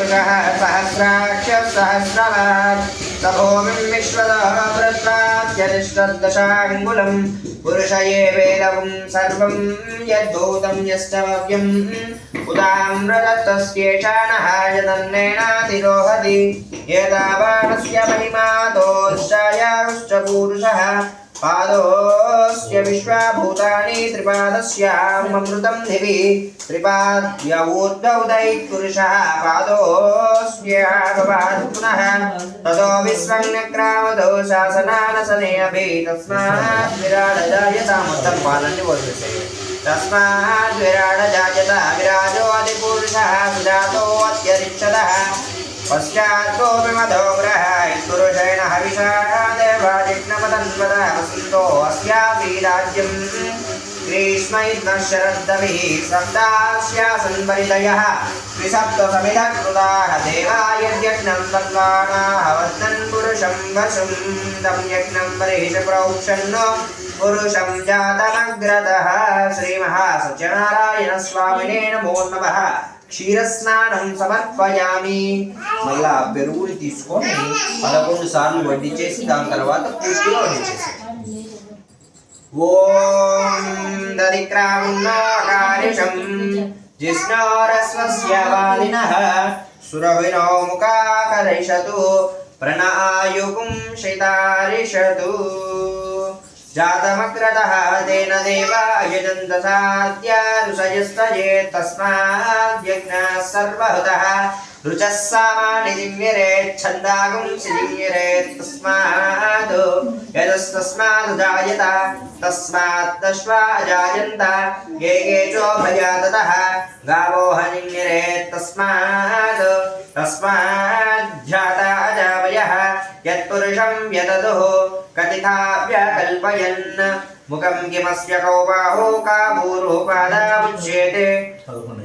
पुरुषः सहस्राक्षः सहस्रवान् स भूमिं विश्वतः वृत्तात्यतिष्ठद्दशाङ्गुलम् पुरुष ये वेदं सर्वं यद्भूतं यस्तव्यम् उदाम्रदत्तस्येषा नः यदन्नेनातिरोहति एतावानस्य महिमातोश्चायारुश्च पूरुषः पादोऽस्य विश्वाभूतानि त्रिपादस्यामृतं दिवि। त्रिपाद्य ऊर्ध्व उदैत्पुरुषः पादोऽस्याभवात् पुनः ततो विस्वङ्ग्रामदो शासनानसने अपि तस्मात् विराडजायतामुत्तं पालन्ति वर्तते तस्मात् विराडजायत विराजोऽधिपुरुषः सुजातोऽत्यरिक्षतः पश्चात्कोऽपि मधो ग्रहाय पुरुषेण हविषा देवाजिज्ञमतन्वतः वसन्तो अस्यापि राज्यम् ग्रीष्मैर्नः शरद्दविः सप्तास्यासन् परितयः त्रिसप्तसमिधः कृताः देवा यद्यज्ञं तद्वानाः वर्तन् पुरुषं वशुं तं यज्ञं परेश प्रोक्षन् पुरुषं जातमग्रतः श्रीमहासत्यनारायणस्वामिने नमो नमः క్షీరస్నానం సమర్పయామి. మళ్ళా పెరుగుని తీసుకొని పదకొండు సార్లు వడ్డించేసి దాని తర్వాత పూర్తిగా వడ్డించేసి ఓం దరిక్రామున్నాకారిషం జిష్ణోరస్వస్య వాలినః. సురవినో ముఖాకరిషతు ప్రణాయుగుం శితారిషతు जातमग्रतः तेन देवा यजन्त साद्यानुसयस्तये तस्माद्यज्ञः सर्वहुतः रुचः सामानि दिव्यरेच्छन्दागुं दिव्यरेत् तस्माद् यजस्तस्मादुदायत तस्मात् दश्वा जायन्त ये ये चोभया ततः गावो हनिन्यरेत् तस्मात् तस्माज्जाता अजावयः यत्पुरुषं कथिताभ्य कल्पयन् मुखं किमस्य को बाहो का भूरुपादामुच्येते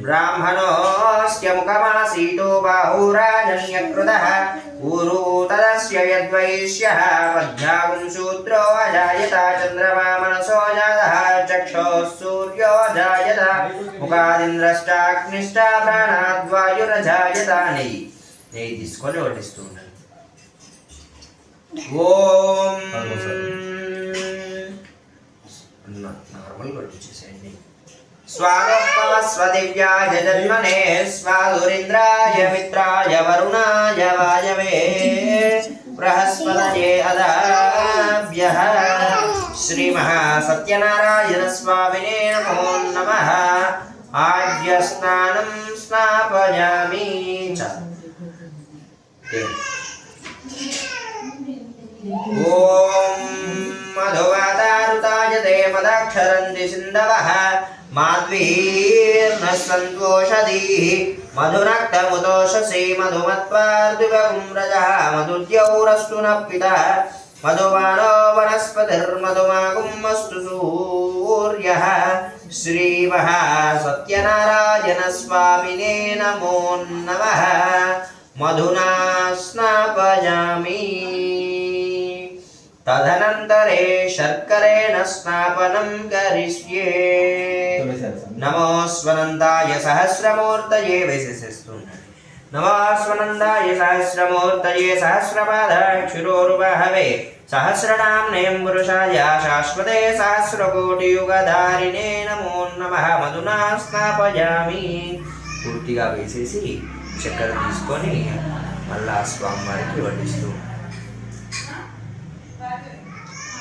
ब्राह्मणोऽस्य मुखमासीतो बाहुराजन्यकृतः ऊरु तदस्य यद्वैश्यः पद्भ्यागुं शूद्रो अजायता चन्द्रमा मनसो जातः चक्षोः सूर्यो जायत मुखादिन्द्रष्टाग्निष्टा प्राणाद्वायुरजायता नै నెయ్యి తీసుకొని వడ్డిస్తూ ఉండాలి ఓం. నార్మల్ వడ్డించేసేయండి స్వాగోపవస్వదివ్యాయ జన్మనే స్వాదురింద్రాయ మిత్రాయ వరుణాయ వాయవే. బృహస్పతయే అదాభ్య. శ్రీ మహాసత్యనారాయణ స్వామినే నమో నమ. ఆద్య స్నానం స్నాపయామి చ. ఓం మధువాదారుతాయ తే మదక్షరంది సింధవః మాధ్వీర్నः సంతోషదీः మధునక్తముదోషసే మధుమత్వార్దివగుం రజः మధుద్యౌరస్తు నః పితः మధుమానో వనస్పతిర్మధుమాగుం అస్తు సూర్యः శ్రీమహాసత్యనారాయణ స్వామినే నమో నమః మధునా స్నాపయామి తదనంతరే శర్కరేణ స్నాపనం కరిష్యే నమోస్వనందాయ సహస్రమూర్తయే వేసేసేస్తున్నాడు నమోస్వనందాయ సహస్రమూర్తయే సహస్రపాదాక్షురోరువహవే. సహస్రనామ్నేం పురుషాయ శాశ్వతే సహస్రకోటియుగధారిణే నమో నమః. మధునా స్నాపయామి. పూర్తిగా వేసేసి చక్కెర తీసుకొని మళ్ళా స్వామివారికి వడ్డిస్తూ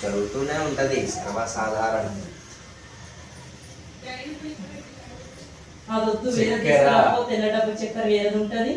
చదువుతూనే ఉంటది సర్వసాధారణ కర్మఫలేషు దుస్తాం దుర్గాం అదొద్దు వేరే చక్కెర వేరేది ఉంటుంది.